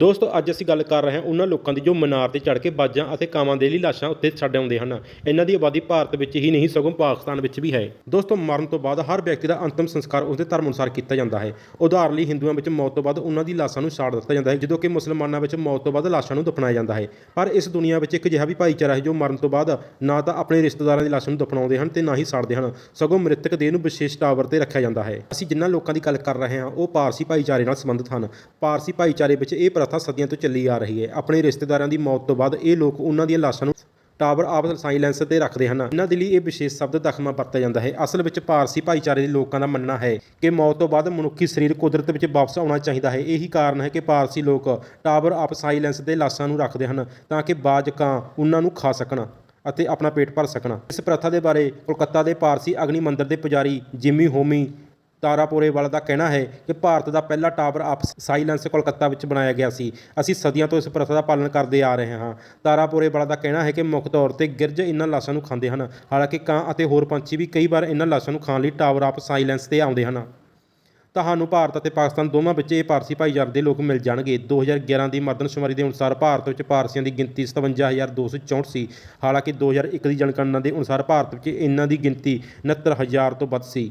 ਦੋਸਤੋ, ਅੱਜ ਅਸੀਂ ਗੱਲ ਕਰ ਰਹੇ ਹਾਂ ਉਹਨਾਂ ਲੋਕਾਂ ਦੀ ਜੋ ਮਨਾਰ ਤੇ ਚੜ੍ਹ ਕੇ ਬਾਜਾਂ ਅਤੇ ਕਾਵਾਂ ਦੇ ਲਈ ਲਾਸ਼ਾਂ ਉੱਤੇ ਛੱਡ ਆਉਂਦੇ ਹਨ। ਇਹਨਾਂ ਦੀ ਆਬਾਦੀ ਭਾਰਤ ਵਿੱਚ ਹੀ ਨਹੀਂ, ਸਗੋਂ ਪਾਕਿਸਤਾਨ ਵਿੱਚ ਵੀ ਹੈ। ਦੋਸਤੋ, ਮਰਨ ਤੋਂ ਬਾਅਦ ਹਰ ਵਿਅਕਤੀ ਦਾ ਅੰਤਮ ਸੰਸਕਾਰ ਉਸਦੇ ਧਰਮ ਅਨੁਸਾਰ ਕੀਤਾ ਜਾਂਦਾ ਹੈ। ਉਦਾਹਰਨ ਲਈ ਹਿੰਦੂਆਂ ਵਿੱਚ ਮੌਤ ਤੋਂ ਬਾਅਦ ਉਹਨਾਂ ਦੀ ਲਾਸ਼ਾਂ ਨੂੰ ਸਾੜ ਦਿੱਤਾ ਜਾਂਦਾ ਹੈ, ਜਦੋਂ ਕਿ ਮੁਸਲਮਾਨਾਂ ਵਿੱਚ ਮੌਤ ਤੋਂ ਬਾਅਦ ਲਾਸ਼ਾਂ ਨੂੰ ਦਫਨਾਇਆ ਜਾਂਦਾ ਹੈ। ਪਰ ਇਸ ਦੁਨੀਆ ਵਿੱਚ ਇੱਕ ਅਜਿਹਾ ਵੀ ਭਾਈਚਾਰਾ ਹੈ ਜੋ ਮਰਨ ਤੋਂ ਬਾਅਦ ਨਾ ਤਾਂ ਆਪਣੇ ਰਿਸ਼ਤੇਦਾਰਾਂ ਦੀ ਲਾਸ਼ਾਂ ਨੂੰ ਦਫਨਾਉਂਦੇ ਹਨ ਤੇ ਨਾ ਹੀ ਸਾੜਦੇ ਹਨ, ਸਗੋਂ ਮ੍ਰਿਤਕ ਦੇਹ ਨੂੰ ਵਿਸ਼ੇਸ਼ ਟਾਵਰ ਤੇ ਰੱਖਿਆ ਜਾਂਦਾ ਹੈ। ਅਸੀਂ ਜਿਨ੍ਹਾਂ ਲੋਕਾਂ ਦੀ ਗੱਲ ਕਰ ਰਹੇ ਹਾਂ, ਉਹ ਪਾਰਸੀ ਭਾਈਚਾਰੇ ਨਾਲ ਸੰਬੰਧਿਤ ਹਨ। ਪਾਰਸੀ ਭਾਈਚਾਰੇ ਵਿੱਚ ਇਹ ਪ੍ਰਥਾ ਸਦੀਆਂ ਤੋਂ ਚੱਲੀ ਆ ਰਹੀ ਹੈ। ਆਪਣੇ ਰਿਸ਼ਤੇਦਾਰਾਂ ਦੀ ਮੌਤ ਤੋਂ ਬਾਅਦ ਇਹ ਲੋਕ ਉਹਨਾਂ ਦੀਆਂ ਲਾਸ਼ਾਂ ਨੂੰ ਟਾਵਰ ਆਫ ਸਾਇਲੈਂਸ ਤੇ ਰੱਖਦੇ ਹਨ। ਇਹਨਾਂ ਦੇ ਲਈ ਇਹ ਵਿਸ਼ੇਸ਼ ਸ਼ਬਦ ਦਖਮਾ ਵਰਤਿਆ ਜਾਂਦਾ ਹੈ। ਅਸਲ ਵਿੱਚ ਪਾਰਸੀ ਭਾਈਚਾਰੇ ਦੇ ਲੋਕਾਂ ਦਾ ਮੰਨਣਾ ਹੈ ਕਿ ਮੌਤ ਤੋਂ ਬਾਅਦ ਮਨੁੱਖੀ ਸਰੀਰ ਕੁਦਰਤ ਵਿੱਚ ਵਾਪਸ ਆਉਣਾ ਚਾਹੀਦਾ ਹੈ। ਇਹੀ ਕਾਰਨ ਹੈ ਕਿ ਪਾਰਸੀ ਲੋਕ ਟਾਵਰ ਆਫ ਸਾਇਲੈਂਸ ਦੇ ਲਾਸ਼ਾਂ ਨੂੰ ਰੱਖਦੇ ਹਨ ਤਾਂ ਕਿ ਬਾਜ ਕਾਂ ਉਹਨਾਂ ਨੂੰ ਖਾ ਸਕਣ ਅਤੇ ਆਪਣਾ ਪੇਟ ਭਰ ਸਕਣ। ਇਸ ਪ੍ਰਥਾ ਦੇ ਬਾਰੇ ਕੋਲਕਾਤਾ ਦੇ ਪਾਰਸੀ ਅਗਨੀ ਮੰਦਿਰ ਦੇ ਪੁਜਾਰੀ ਜਿਮੀ ਹੋਮੀ ਤਾਰਾਪੁਰੇਵਾਲਾ ਦਾ ਕਹਿਣਾ ਹੈ ਕਿ ਭਾਰਤ ਦਾ ਪਹਿਲਾ ਟਾਵਰ ਆਫ ਸਾਇਲੈਂਸ ਕੋਲਕਾਤਾ ਵਿੱਚ ਬਣਾਇਆ ਗਿਆ ਸੀ। ਅਸੀਂ ਸਦੀਆਂ ਤੋਂ ਇਸ ਪ੍ਰਥਾ ਦਾ ਪਾਲਣ ਕਰਦੇ ਆ ਰਹੇ ਹਾਂ। ਤਾਰਾਪੁਰੇਵਾਲਾ ਦਾ ਕਹਿਣਾ ਹੈ ਕਿ ਮੁੱਖ ਤੌਰ ਤੇ ਗਿਰਜ ਇਹਨਾਂ ਲਾਸ਼ਾਂ ਨੂੰ ਖਾਂਦੇ ਹਨ। ਹਾਲਾਂਕਿ ਕਾਂ ਅਤੇ ਹੋਰ ਪੰਛੀ ਵੀ ਕਈ ਵਾਰ ਇਹਨਾਂ ਲਾਸ਼ਾਂ ਨੂੰ ਖਾਣ ਲਈ ਟਾਵਰ ਆਫ ਸਾਇਲੈਂਸ ਤੇ ਆਉਂਦੇ ਹਨ। ਤੁਹਾਨੂੰ ਭਾਰਤ ਅਤੇ ਪਾਕਿਸਤਾਨ ਦੋਵਾਂ ਵਿੱਚ ਇਹ ਪਾਰਸੀ ਭਾਈਚਾਰੇ ਦੇ ਲੋਕ ਮਿਲ ਜਾਣਗੇ। 2011 ਦੀ ਮਰਦਮਸ਼ੁਮਾਰੀ ਦੇ ਅਨੁਸਾਰ ਭਾਰਤ ਵਿੱਚ ਪਾਰਸੀਆਂ ਦੀ ਗਿਣਤੀ 57264 ਸੀ ਹਾਲਾਂਕਿ 2001 ਦੀ ਜਨਗਣਨਾ ਦੇ ਅਨੁਸਾਰ ਭਾਰਤ ਵਿੱਚ ਇਹਨਾਂ ਦੀ ਗਿਣਤੀ 69000 ਤੋਂ ਵੱਧ ਸੀ।